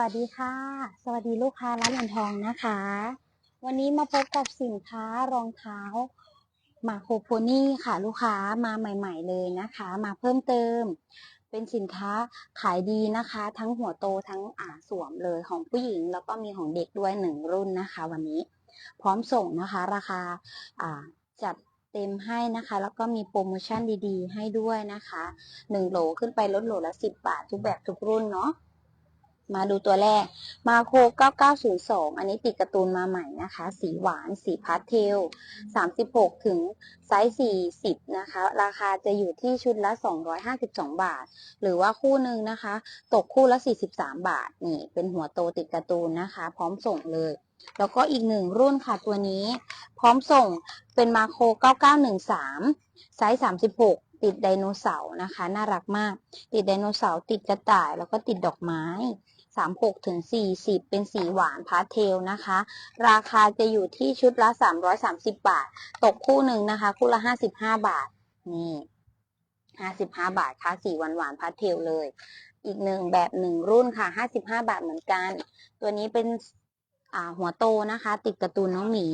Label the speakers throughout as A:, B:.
A: วัสดีค่ะ สวัสดีลูกค้าร้านเหรียญทองนะคะ วันนี้มาพบกับสินค้ารองเท้ามาโคโพนี่ค่ะลูกค้ามาใหม่ ๆ เลยนะคะ มาเพิ่มเติม เป็นสินค้าขายดีนะคะ ทั้งหัวโตทั้งอ่าสวมเลยของผู้หญิง แล้วก็มีของเด็กด้วยหนึ่งรุ่นนะคะ วันนี้พร้อมส่งนะคะ ราคาอ่าจัดเต็มให้นะคะ แล้วก็มีโปรโมชั่นดีๆ ให้ด้วยนะคะหนึ่งโหลขึ้นไปลดโหลละสิบบาท ทุกแบบทุกรุ่นเนาะ มาดูตัวแรก มาโค 9902 อันนี้ติดการ์ตูนมาใหม่นะคะ สีหวาน สีพาสเทล 36 ถึงไซส์40 นะคะ ราคาจะอยู่ที่ชุดละ 252 บาท หรือว่าคู่หนึ่งนะคะ ตกคู่ละ 43 บาท นี่ เป็นหัวโตติดการ์ตูนนะคะ พร้อมส่งเลย แล้วก็อีกหนึ่งรุ่นค่ะตัวนี้ พร้อมส่งเป็นมาโค 9913 ไซส์ 36 ติดไดโนเสาร์นะคะ น่ารักมาก ติดไดโนเสาร์ติดกระต่ายแล้วก็ติดดอกไม้36ถึง40เป็นสีหวานพาสเทลนะคะ ราคาจะอยู่ที่ชุดละ330บบาท ตกคู่หนึ่งนะคะ คู่ละ55บห้าบาท นี่55บห้าบาทค่ะสีหวานหวานพาสเทลเลย อีกหนึ่งแบบหนึ่งรุ่นค่ะ55บห้าบาทเหมือนกัน ตัวนี้เป็น หัวโตนะคะ ติดการ์ตูนน้องหมี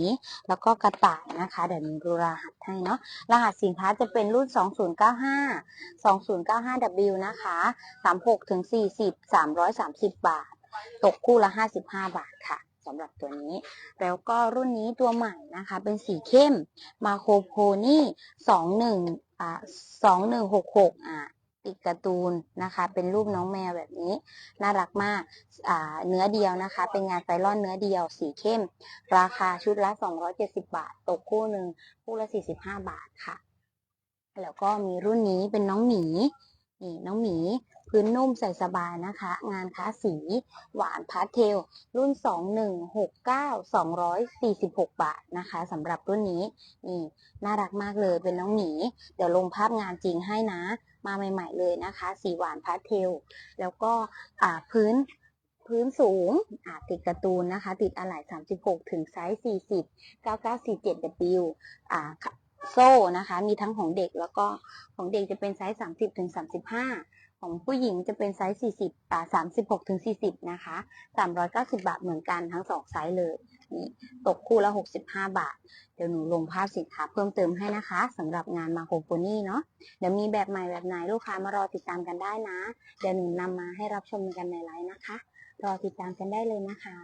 A: แล้วก็กระต่ายนะคะ เดี๋ยวมีดูรหัสให้เนาะรหัสสินค้าจะเป็นรุ่น 2095 2095W นะคะ 36ถึง40 330 บาท ตกคู่ละ 55 บาทค่ะสำหรับตัวนี้ แล้วก็รุ่นนี้ตัวใหม่นะคะ เป็นสีเข้มมาโคโพนี่ 21อ่า2166อ่า ติดการ์ตูนนะคะ เป็นรูปน้องแมวแบบนี้ น่ารักมากาเนื้อเดียวนะคะ เป็นงานไฟลอนเนื้อเดียวสีเข้ม ราคาชุดละ 270 บาท ตกคู่หนึ่งคู่ละ 45 บาทค่ะ แล้วก็มีรุ่นนี้เป็นน้องหมีนี่น้องหมีพื้นนุ่มใส่สบายนะคะ งานค้าสีหวานพาสเทล รุ่น 2169 246 บาทนะคะสำหรับรุ่นนี้นี่น่ารักมากเลยเป็นน้องหมี เดี๋ยวลงภาพงานจริงให้นะ มาใหม่ ๆ เลยนะคะ สีหวานพาสเทล แล้วก็พื้นพื้นสูงติดการ์ตูนนะคะ ติดอะไหล่36 ถึงไซส์ 40 9947W อ่าโซ่นะคะ มีทั้งของเด็กแล้วก็ของเด็กจะเป็นไซส์ 30 ถึง 35 ของผู้หญิงจะเป็นไซส์ 40 36 ถึง 40 นะคะ 390 บาทเหมือนกันทั้ง2ไซส์เลย นี้ ตกคู่ละ 65 บาท เดี๋ยวหนูลงภาพสินค้าเพิ่มเติมให้นะคะสำหรับงานมาโคโปนี่เนาะเดี๋ยวมีแบบใหม่แบบไหนลูกค้ามารอติดตามกันได้นะ เดี๋ยวหนูนำมาให้รับชมกันในไลน์นะคะ รอติดตามกันได้เลยนะคะ